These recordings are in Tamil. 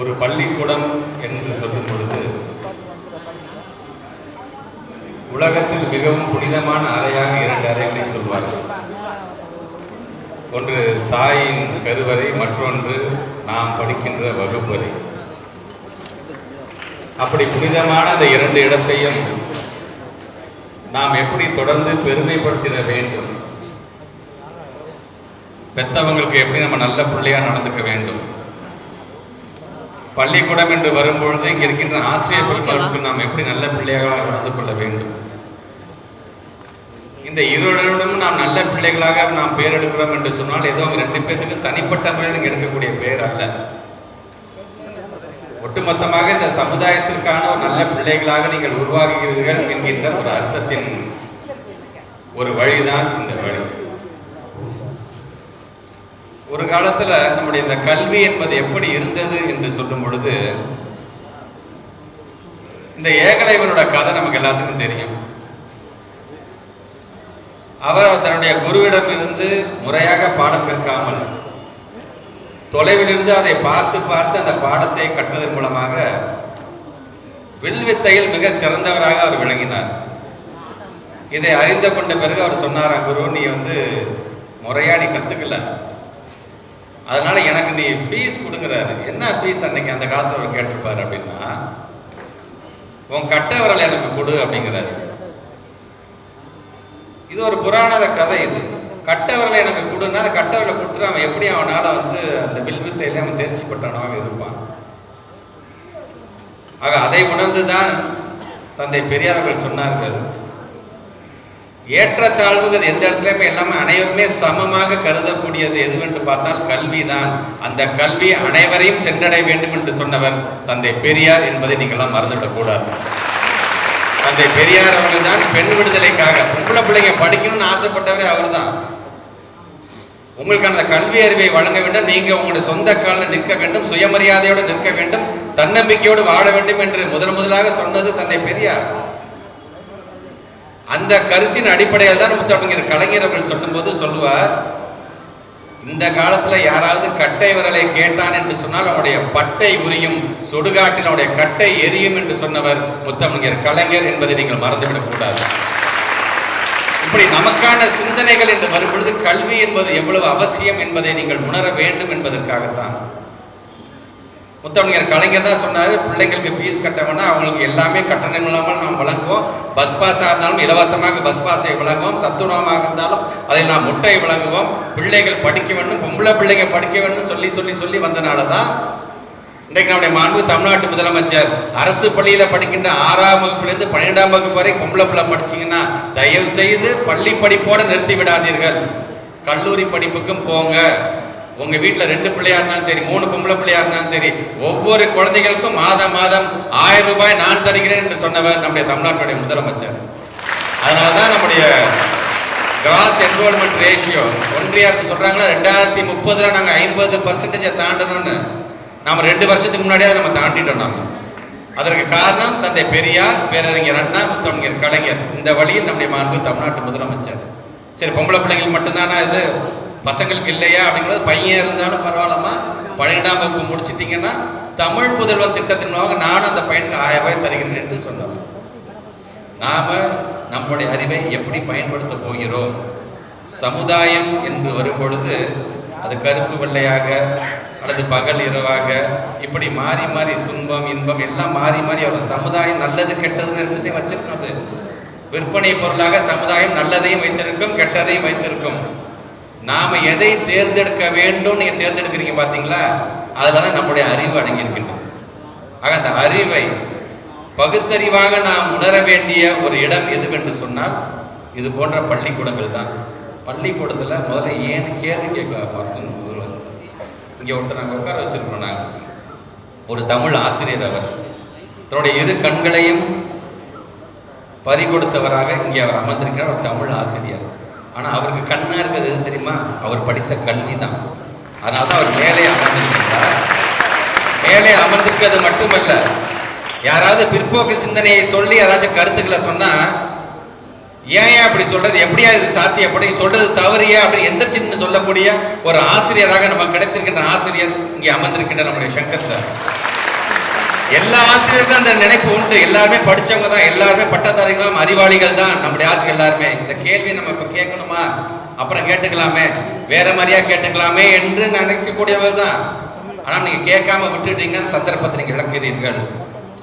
ஒரு பள்ளிக்கூடம் என்று சொல்லும் பொழுது உலகத்தில் மிகவும் புனிதமான அறையாக இரண்டு அறைகளை சொல்வார்கள். ஒன்று தாயின் கருவறை மற்றொன்று நாம் படிக்கின்ற வகுப்பறை. அப்படி புனிதமான அந்த இரண்டு இடத்தையும் நாம் எப்படி தொடர்ந்து பெருமைப்படுத்திட வேண்டும்? பெத்தவங்களுக்கு எப்படி நம்ம நல்ல பிள்ளையா நடந்துக்க வேண்டும்? பள்ளிக்கூடம் என்று வரும்பொழுது இங்க இருக்கின்ற ஆசிரியர் பெருமக்களுக்கு நாம் எப்படி நல்ல பிள்ளைகளாக நடந்து கொள்ள வேண்டும்? இந்த இருவரிடமும் நாம் நல்ல பிள்ளைகளாக நாம் பேர் எடுக்கிறோம் என்று சொன்னால் ஏதோ அவங்க ரெண்டு பேர்த்துக்கு தனிப்பட்ட முறையில் எடுக்கக்கூடிய பெயர் அல்ல. ஒட்டுமொத்தமாக இந்த சமுதாயத்திற்கான ஒரு நல்ல பிள்ளைகளாக நீங்கள் உருவாகுகிறீர்கள் என்கின்ற ஒரு அர்த்தத்தின் ஒரு வழிதான் இந்த வழி. ஒரு காலத்தில் நம்முடைய இந்த கல்வி என்பது எப்படி இருந்தது என்று சொல்லும் பொழுது இந்த ஏகலைவனோட கதை நமக்கு எல்லாத்துக்கும் தெரியும். அவர் தன்னுடைய குருவிடம் இருந்து முறையாக பாடம் கேட்காமல் தொலைவிலிருந்து அதை பார்த்து பார்த்து அந்த பாடத்தை கற்றதன் மூலமாக வில்வித்தையில் மிக சிறந்தவராக அவர் விளங்கினார். இதை அறிந்து கொண்ட பிறகு அவர் சொன்னாரா குரு நீ வந்து முறையா நீ கத்துக்கல. அதனால எனக்கு நீ ஃபீஸ் கொடுக்குறாரு என்ன ஃபீஸ் அன்னைக்கு அந்த காலத்தில் அவர் கேட்டிருப்பாரு அப்படின்னா உன் கட்ட விரல் எனக்கு கொடு அப்படிங்கிறாரு. இது ஒரு புராண கதை இது. கட்ட விரலை எனக்கு கொடுன்னா அந்த கட்ட விரலை கொடுத்துட்டு அவன் எப்படி அவனால் வந்து அந்த வில்வித்தையில அவன் தேர்ச்சி பெற்றவனாக இருப்பான் ஆக அதை உணர்ந்து தான் தந்தை பெரியார் அவர்கள் சொன்னார்கள். ஏற்றத்தாழ்வுங்கிறது எந்த இடத்துலையுமே எல்லாமே அனைவருமே சமமாக கருதக்கூடியது எதுவென்று பார்த்தால் கல்விதான். அந்த கல்வி அனைவரையும் சென்றடைய வேண்டும் என்று சொன்னவர் தந்தை பெரியார் என்பதை நீங்களாம் மறந்துவிடக் கூடாது. தந்தை பெரியார் அவர்கள் தான் பெண் விடுதலைக்காக. பொம்பளை பிள்ளைங்க படிக்கணும்னு ஆசைப்பட்டவரே அவர்தான். உங்களுக்கான அந்த கல்வி அறிவை வழங்க வேண்டும். நீங்க உங்களுடைய சொந்த காலில் நிற்க வேண்டும். சுயமரியாதையோடு நிற்க வேண்டும். தன்னம்பிக்கையோடு வாழ வேண்டும் என்று முதல் முதலாக சொன்னது தந்தை பெரியார். அந்த கருத்தின் அடிப்படையில் தான் முத்தமிழர் கலைஞர் அவர்கள் சொல்லும்போது சொல்லுவார் இந்த காலத்துல யாராவது கட்டை விரலை கேட்டான் என்று சொன்னால் அவனுடைய பட்டை உரியும் சுடுகாட்டில் அவனுடைய கட்டை எரியும் என்று சொன்னவர் முத்தமிழர் கலைஞர் என்பதை நீங்கள் மறந்துவிடக் கூடாது. இப்படி நமக்கான சிந்தனைகள் என்று வரும்பொழுது கல்வி என்பது எவ்வளவு அவசியம் என்பதை நீங்கள் உணர வேண்டும் என்பதற்காகத்தான். முத்தமிழர் கலைஞர் தான் சொன்னார் பிள்ளைங்களுக்கு ஃபீஸ் கட்ட வேணாம் அவங்களுக்கு எல்லாமே கட்டணம் இல்லாமல் நாம் வழங்குவோம் பஸ் பாஸாக இருந்தாலும் இலவசமாக பஸ் பாஸை வழங்குவோம் சத்துணவமாக இருந்தாலும் அதை நாம் முட்டை வழங்குவோம் பிள்ளைகள் படிக்க வேண்டும் பொம்பளை பிள்ளைங்க படிக்க வேண்டும் சொல்லி சொல்லி சொல்லி வந்தனால தான் இன்றைக்கு நம்முடைய மாண்பு தமிழ்நாட்டு முதலமைச்சர் அரசு பள்ளியில் படிக்கின்ற ஆறாம் வகுப்பிலிருந்து பன்னிரெண்டாம் வகுப்பு வரை பொம்பளை பிள்ளை படிச்சீங்கன்னா தயவு செய்து பள்ளி படிப்போடு நிறுத்தி விடாதீர்கள். கல்லூரி படிப்புக்கும் போங்க. உங்க வீட்டுல ரெண்டு பிள்ளையா இருந்தாலும் சரி மூணு பொம்பளை பிள்ளையா இருந்தாலும் சரி ஒவ்வொரு குழந்தைகளுக்கும் மாதம் மாதம் ஆயிரம் ரூபாய் நான் தருகிறேன் என்று சொன்னவர் நம்முடைய தமிழ்நாட்டுடைய முதலமைச்சர். அதனாலதான் நம்முடைய கிராஸ் என்ரோல்மெண்ட் ரேஷியோ ஒன்றிய அரசு சொல்றாங்களா ரெண்டாயிரத்தி முப்பதுல நாங்க ஐம்பது பர்சன்டேஜை தாண்டணும்னு. நாம ரெண்டு வருஷத்துக்கு முன்னாடியே அதை நம்ம தாண்டிட்டோம் நாம. அதற்கு காரணம் தந்தை பெரியார் பேரறிஞர் அண்ணா முத்தமிழர் கலைஞர். இந்த வழியில் நம்முடைய மாண்பு தமிழ்நாட்டு முதலமைச்சர். சரி பொம்பளை பிள்ளைங்களுக்கு மட்டும்தானா இது? பசங்களுக்கு இல்லையா அப்படிங்கிறது பையன் இருந்தாலும் பரவாயில்லம்மா. பன்னிரெண்டாம் வகுப்பு முடிச்சிட்டீங்கன்னா தமிழ் புதல்வன் திட்டத்தின் மூலமாக நானும் அந்த பையனுக்கு ஆயிரம் ரூபாய் தருகிறேன் என்று சொன்னார். நாம நம்முடைய அறிவை எப்படி பயன்படுத்த போகிறோம்? சமுதாயம் என்று வரும்பொழுது அது கருப்பு வெள்ளையாக அல்லது பகல் இரவாக இப்படி மாறி மாறி துன்பம் இன்பம் எல்லாம் மாறி மாறி அவர் சமுதாயம் நல்லது கெட்டதுன்னு எல்லாத்தையும் வச்சிருக்கும் அது விற்பனை பொருளாக சமுதாயம் நல்லதையும் வைத்திருக்கும் கெட்டதையும் வைத்திருக்கும். நாம எதை தேர்ந்தெடுக்க வேண்டும் நீங்க தேர்ந்தெடுக்கிறீங்க பாத்தீங்களா? அதுலதான் நம்முடைய அறிவு அடங்கியிருக்கின்றது. ஆக அந்த அறிவை பகுத்தறிவாக நாம் உணர வேண்டிய ஒரு இடம் எதுவென்று சொன்னால் இது போன்ற பள்ளிக்கூடங்கள் தான். பள்ளிக்கூடத்தில் முதல்ல ஏன்னு கேது கேட்க பார்த்தோம் இங்கே ஒருத்தர் நாங்கள் உட்கார வச்சிருக்கோம் நாங்கள் ஒரு தமிழ் ஆசிரியர் அவர். தன்னுடைய இரு கண்களையும் பறி கொடுத்தவராக இங்கே அவர் அமர்ந்திருக்கிறார் ஒரு தமிழ் ஆசிரியர். ஆனால் அவருக்கு கண்ணாக இருக்கிறது எது தெரியுமா? அவர் படித்த கல்வி தான். அதனால தான் அவர் மேலே அமர்ந்திருக்கிறார். மேலே அமர்ந்திருக்கிறது மட்டுமல்ல யாராவது பிற்போக்கு சிந்தனையை சொல்லி யாராச்சும் கருத்துக்களை சொன்னால் ஏன் ஏன் அப்படி சொல்றது? எப்படியா இது சாத்தியப்படி சொல்றது தவறியா அப்படி எந்திரிச்சுன்னு சொல்லக்கூடிய ஒரு ஆசிரியராக நம்ம கிடைத்திருக்கின்ற ஆசிரியர் இங்கே அமர்ந்திருக்கின்ற நம்முடைய சங்கர் சார். எல்லா ஆசிரியருக்கும் அந்த நினைப்பு உண்டு. எல்லாருமே படிச்சவங்க தான் எல்லாருமே பட்டதாரிகள் தான் அறிவாளிகள் தான். நம்முடைய ஆசிரியர் எல்லாருமே. இந்த கேள்வியை நம்ம இப்ப கேட்கணுமா? அப்புறம் கேட்டுக்கலாமே. வேற மாதிரியா கேட்டுக்கலாமே என்று நினைக்கக்கூடியவர் தான். ஆனா நீங்க கேட்காம விட்டுட்டீங்கன்னு சந்தர்ப்பத்தை நீங்க இழக்கிறீர்கள்.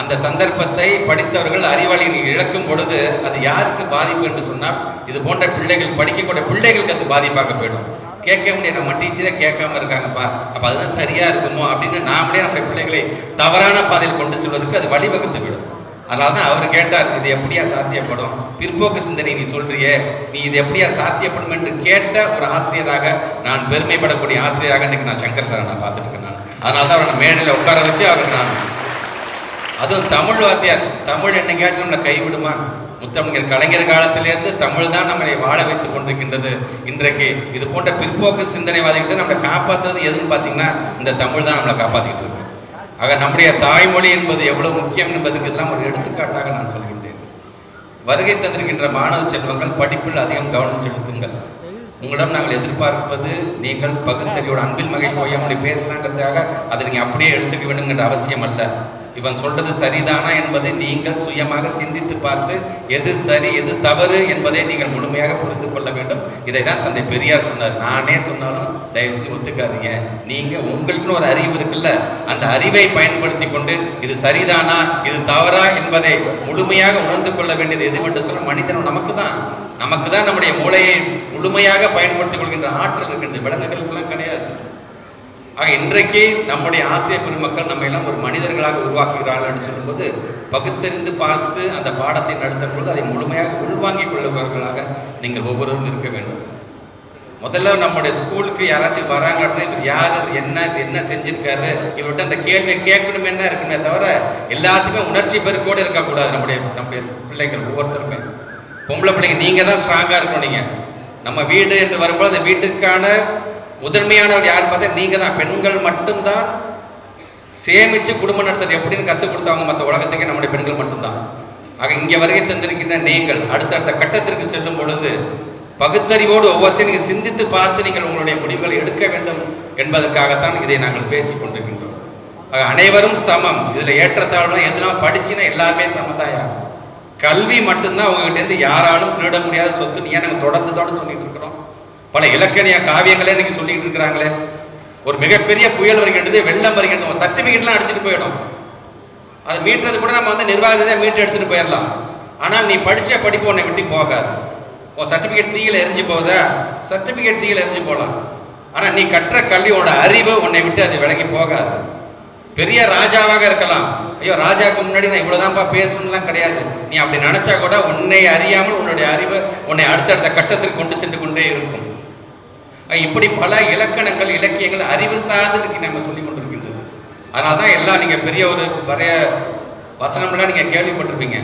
அந்த சந்தர்ப்பத்தை படித்தவர்கள் அறிவாளி நீங்கள் இழக்கும் பொழுது அது யாருக்கு பாதிப்பு என்று சொன்னால் இது போன்ற பிள்ளைகள் படிக்கக்கூடிய பிள்ளைகளுக்கு அது பாதிப்பாக போயிடும். கேட்க முடியாது. நம்ம டீச்சரே கேட்காம இருக்காங்கப்பா. அப்போ அதுதான் சரியா இருக்குமோ அப்படின்னு நாமளே நம்முடைய பிள்ளைகளை தவறான பாதையில் கொண்டு செல்வதற்கு அது வழிவகுத்து விடும். அதனால தான் அவர் கேட்டார் இது எப்படியா சாத்தியப்படும்? பிற்போக்கு சிந்தனை நீ சொல்றியே. நீ இது எப்படியா சாத்தியப்படும்? என்று கேட்ட ஒரு ஆசிரியராக நான் பெருமைப்படக்கூடிய ஆசிரியராக இன்னைக்கு நான் சங்கர் சாரை நான் பார்த்துட்டு இருக்கேன் நான். அதனால தான் அவரை மேடையில் உட்கார வச்சு அவருக்கு நான் அதுவும் தமிழ் வாத்தியார். தமிழ் என்னைக்காச்சும் நம்மளை கைவிடுமா? முத்தமிழர் கலைஞர் காலத்திலிருந்து தமிழ் தான் நம்மளை வாழ வைத்துக் கொண்டிருக்கின்றது. இன்றைக்கு இது போன்ற பிற்போக்கு சிந்தனைவாதிகிட்ட நம்மளை காப்பாற்றுறது எதுன்னு பார்த்தீங்கன்னா இந்த தமிழ் தான் நம்மளை காப்பாற்றிக்கிட்டு இருக்கு. ஆக நம்முடைய தாய்மொழி என்பது எவ்வளவு முக்கியம் என்பதுக்கு இதெல்லாம் ஒரு எடுத்துக்காட்டாக நான் சொல்கின்றேன். வருகை தந்திருக்கின்ற மாணவ செல்வங்கள் படிப்பில் அதிகம் கவனம் செலுத்துங்கள். உங்களிடம் நாங்கள் எதிர்பார்ப்பது நீங்கள் பகுத்தறிவோட அன்பில் மகேஷ் ஓய்யாமொழி பேசினாங்கிறதுக்காக அதை நீங்கள் அப்படியே எடுத்துக்க வேண்டும்ங்கிற அவசியம் அல்ல. இவன் சொல்றது சரிதானா என்பதை நீங்கள் சுயமாக சிந்தித்து பார்த்து எது சரி எது தவறு என்பதை நீங்கள் முழுமையாக புரிந்து கொள்ள வேண்டும். இதை தான் தந்தை பெரியார் சொன்னார். நானே சொன்னாலும் தயவு செஞ்சு ஒத்துக்காதீங்க. நீங்க உங்களுக்குன்னு ஒரு அறிவு இருக்குல்ல அந்த அறிவை பயன்படுத்தி கொண்டு இது சரிதானா இது தவறா என்பதை முழுமையாக உணர்ந்து கொள்ள வேண்டியது எதுவென்று சொல்ல மனிதன் நமக்கு தான் நமக்கு தான் நம்முடைய மூளையை முழுமையாக பயன்படுத்திக் கொள்கின்ற ஆற்றல் இருக்கின்றது விலங்குகளுக்கெல்லாம் கிடையாது. ஆக இன்றைக்கு நம்முடைய ஆசிய பெருமக்கள் நம்ம எல்லாம் ஒரு மனிதர்களாக உருவாக்குகிறார்கள் என்று சொல்லும்போது பகுத்தறிந்து பார்த்து அந்த பாடத்தை நடத்தும் பொழுது அதை முழுமையாக உள்வாங்கிக் கொள்ளுபவர்களாக நீங்கள் ஒவ்வொருவரும் இருக்க வேண்டும். முதல்ல நம்முடைய ஸ்கூலுக்கு யாராச்சும் வராங்க இவர் யார் என்ன என்ன செஞ்சிருக்காரு இவர்கிட்ட அந்த கேள்வியை கேட்கணுமே தான் இருக்குமே தவிர எல்லாத்துக்குமே உணர்ச்சி பெருக்கோடு இருக்கக்கூடாது நம்முடைய நம்முடைய பிள்ளைகள் ஒவ்வொருத்தருமே. பொம்பளை பிள்ளைங்க நீங்கள் தான் ஸ்ட்ராங்காக இருக்கணும் நீங்கள் நம்ம வீடு என்று வரும்போது அந்த வீட்டுக்கான முதன்மையானவர் யார் பார்த்தா நீங்க தான் பெண்கள் மட்டும்தான் சேமிச்சு குடும்பம் நடத்துறது எப்படின்னு கற்றுக் கொடுத்தாங்க மற்ற உலகத்துக்கே நம்முடைய பெண்கள் மட்டும்தான். ஆக இங்கே வருகை தந்திருக்கின்ற நீங்கள் அடுத்தடுத்த கட்டத்திற்கு செல்லும் பொழுது பகுத்தறிவோடு ஒவ்வொருத்தையும் நீங்கள் சிந்தித்து பார்த்து நீங்கள் உங்களுடைய முடிவுகளை எடுக்க வேண்டும் என்பதற்காகத்தான் இதை நாங்கள் பேசிக் கொண்டிருக்கின்றோம். ஆக அனைவரும் சமம். இதுல ஏற்றத்தாழ்வு எதுனா படிச்சுன்னா எல்லாருமே சமதாயா கல்வி மட்டும்தான் உங்ககிட்ட இருந்து யாராலும் திருட முடியாத சொத்து. ஏன் நாங்கள் தொடர்ந்து தொடர்ந்து சொல்லிட்டு இருக்கிறோம்? பல இலக்கணிய காவியங்களே இன்னைக்கு சொல்லிட்டு இருக்கிறாங்களே. ஒரு மிகப்பெரிய புயல் வருகின்றது வெள்ளம் வருகின்றது. சர்டிபிகேட்லாம் அடிச்சுட்டு போயிடும் அது மீட்டுறது கூட நம்ம வந்து நிர்வாகத்தை மீட்டு எடுத்துட்டு போயிடலாம். ஆனால் நீ படிச்ச படிப்பு உன்னை விட்டு போகாது. உன் சர்டிபிகேட் தீயில எரிஞ்சு போகுதா? சர்டிபிகேட் தீயில எரிஞ்சு போகலாம். ஆனால் நீ கற்ற கல்வியோட அறிவு உன்னை விட்டு அது விலகி போகாது. பெரிய ராஜாவாக இருக்கலாம். ஐயோ ராஜாவுக்கு முன்னாடி நான் இவ்வளோதான்ப்பா பேசணும்லாம் கிடையாது. நீ அப்படி நினைச்சா கூட உன்னை அறியாமல் உன்னுடைய அறிவு உன்னை அடுத்தடுத்த கட்டத்திற்கு கொண்டு சென்று கொண்டே இருக்கும். இப்படி பல இலக்கணங்கள் இலக்கியங்கள் அறிவு சார்ந்து நம்ம சொல்லி கொண்டிருக்கின்றது. அதனால தான் எல்லாம் நீங்கள் பெரிய ஒரு பழைய வசனம்லாம் நீங்கள் கேள்விப்பட்டிருப்பீங்க.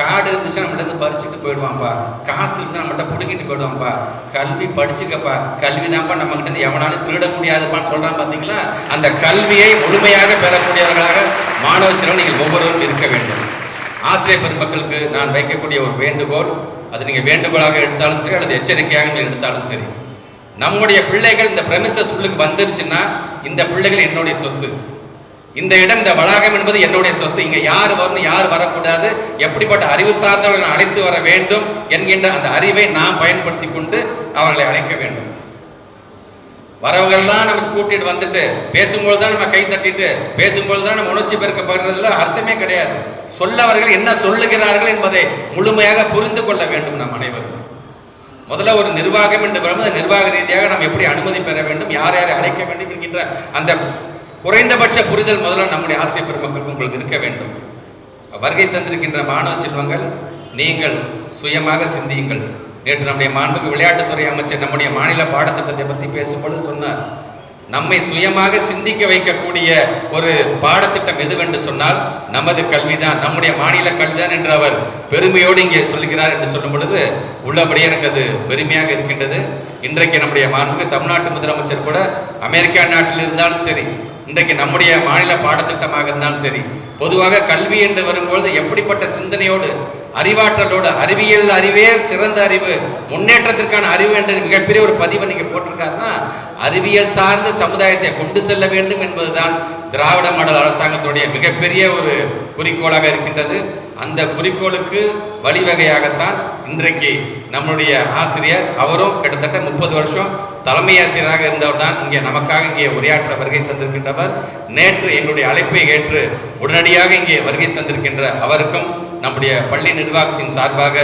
காடு இருந்துச்சு நம்மகிட்ட இருந்து பறிச்சுட்டு போயிடுவான்ப்பா. காசு இருந்தா நம்மகிட்ட பிடுங்கிட்டு போயிடுவான்ப்பா. கல்வி படிச்சுக்கப்பா. கல்வி தான்ப்பா நம்ம கிட்ட இருந்து எவனாலும் திருட முடியாதுப்பான்னு சொல்கிறான் பார்த்தீங்களா அந்த கல்வியை முழுமையாக பெறக்கூடியவர்களாக மாணவ செலவு நீங்கள் ஒவ்வொருவரும் இருக்க வேண்டும். ஆசிரியர் பெருமக்களுக்கு நான் வைக்கக்கூடிய ஒரு வேண்டுகோள் அது நீங்கள் வேண்டுகோளாக எடுத்தாலும் சரி அல்லது எச்சரிக்கையாக நீங்கள் எடுத்தாலும் சரி. நம்முடைய பிள்ளைகள் இந்த பிரமிசஸ் உள்ளுக்கு வந்துருச்சுன்னா இந்த பிள்ளைகள் என்னுடைய சொத்து. இந்த இடம் இந்த வளாகம் என்பது என்னுடைய சொத்து. இங்க யார் வரணும் யார் வரக்கூடாது. எப்படிப்பட்ட அறிவு சார்ந்தவர்கள் அழைத்து வர வேண்டும் என்கின்ற அந்த அறிவை நாம் பயன்படுத்தி கொண்டு அவர்களை அழைக்க வேண்டும். வரவங்கள்லாம் நம்ம கூட்டிட்டு வந்துட்டு பேசும்போது தான் நம்ம கை தட்டிட்டு பேசும்போது தான் நம்ம உணர்ச்சி பெருக்கப்படுறதுல அர்த்தமே கிடையாது. சொல்லவர்கள் என்ன சொல்லுகிறார்கள் என்பதை முழுமையாக புரிந்து கொள்ள வேண்டும் நாம் அனைவரும். முதல்ல ஒரு நிர்வாகம் என்று வரும்போது நிர்வாக ரீதியாக நாம் எப்படி அனுமதி பெற வேண்டும் யார் யாரை அழைக்க வேண்டும் என்கின்ற அந்த குறைந்தபட்ச புரிதல் முதல்ல நம்முடைய ஆசிரியர் பெருமக்களுக்கு உங்களுக்கு இருக்க வேண்டும். வருகை தந்திருக்கின்ற மாணவ செல்வங்கள் நீங்கள் சுயமாக சிந்தியுங்கள். நேற்று நம்முடைய மாண்புக்கு விளையாட்டுத்துறை அமைச்சர் நம்முடைய மாநில பாடத்திட்டத்தை பற்றி பேசும்பொழுது சொன்னார். நம்மை சுயமாக சிந்திக்க வைக்கக்கூடிய ஒரு பாடத்திட்டம் எதுவென்று சொன்னால் நமது கல்விதான் நம்முடைய மாநில கல்விதான் என்று அவர் பெருமையோடு இங்கே சொல்லுகிறார் என்று சொல்லும் பொழுது உள்ளபடியே எனக்கு அது பெருமையாக இருக்கின்றது. இன்றைக்கு நம்முடைய மாண்பு தமிழ்நாட்டு முதலமைச்சர் கூட அமெரிக்கா நாட்டில் இருந்தாலும் சரி இன்றைக்கு நம்முடைய மாநில பாடத்திட்டமாக இருந்தாலும் சரி பொதுவாக கல்வி என்று வரும்பொழுது எப்படிப்பட்ட சிந்தனையோடு அறிவாற்றலோடு அறிவியல் அறிவே சிறந்த அறிவு முன்னேற்றத்திற்கான அறிவு என்ற மிகப்பெரிய ஒரு பதிவை நீங்க போட்டிருக்காருன்னா அறிவியல் சார்ந்த சமுதாயத்தை கொண்டு செல்ல வேண்டும் என்பதுதான் திராவிட மாடல் அரசாங்கத்துடைய மிகப்பெரிய ஒரு குறிக்கோளாக இருக்கின்றது. அந்த குறிக்கோளுக்கு வழிவகையாகத்தான் இன்றைக்கு நம்முடைய ஆசிரியர் அவரும் கிட்டத்தட்ட முப்பது வருஷம் தலைமை ஆசிரியராக இருந்தவர் தான் இங்கே நமக்காக இங்கே உரையாற்ற வருகை தந்திருக்கின்றவர். நேற்று எங்களுடைய அழைப்பை ஏற்று உடனடியாக இங்கே வருகை தந்திருக்கின்ற அவருக்கும் நம்முடைய பள்ளி நிர்வாகத்தின் சார்பாக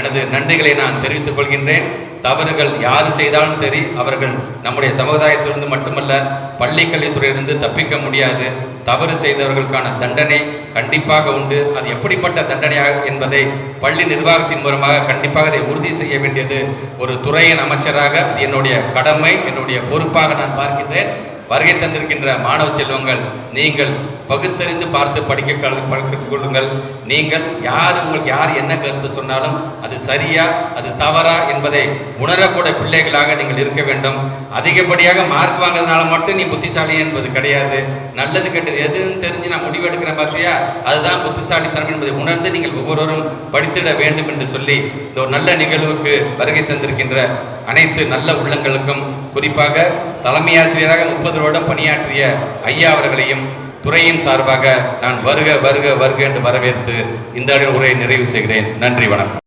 எனது நன்றிகளை நான் தெரிவித்துக் கொள்கின்றேன். தவறுகள் யார் செய்தாலும் சரி அவர்கள் நம்முடைய சமுதாயத்திலிருந்து மட்டுமல்ல பள்ளி கல்வித்துறையிலிருந்து தப்பிக்க முடியாது. தவறு செய்தவர்களுக்கான தண்டனை கண்டிப்பாக உண்டு. அது எப்படிப்பட்ட தண்டனையாக என்பதை பள்ளி நிர்வாகத்தின் மூலமாக கண்டிப்பாக அதை உறுதி செய்ய வேண்டியது ஒரு துறையின் அமைச்சராக அது என்னுடைய கடமை என்னுடைய பொறுப்பாக நான் பார்க்கின்றேன். வருகை தந்திருக்கின்ற மாணவ செல்வங்கள் நீங்கள் பகுத்தறிந்து பார்த்து படிக்க கல்- கொள்ளுங்கள். நீங்கள் யார் உங்களுக்கு யார் என்ன கருத்து சொன்னாலும் அது சரியா அது தவறா என்பதை உணரக்கூட பிள்ளைகளாக நீங்கள் இருக்க வேண்டும். அதிகப்படியாக மார்க் வாங்குறதுனால மட்டும் நீ புத்திசாலி என்பது கிடையாது. நல்லது கெட்டது எதுன்னு தெரிஞ்சு நான் முடிவெடுக்கிறேன் பார்த்தியா? அதுதான் புத்திசாலித்தனம் என்பதை உணர்ந்து நீங்கள் ஒவ்வொருவரும் படித்திட வேண்டும் என்று சொல்லி இந்த ஒரு நல்ல நிகழ்வுக்கு வருகை தந்திருக்கின்ற அனைத்து நல்ல உள்ளங்களுக்கும் குறிப்பாக தலைமை ஆசிரியராக முப்பது வருடம் பணியாற்றிய ஐயா அவர்களையும் துறையின் சார்பாக நான் வருக வருக வருக என்று வரவேற்று இந்த உரையை நிறைவு செய்கிறேன். நன்றி வணக்கம்.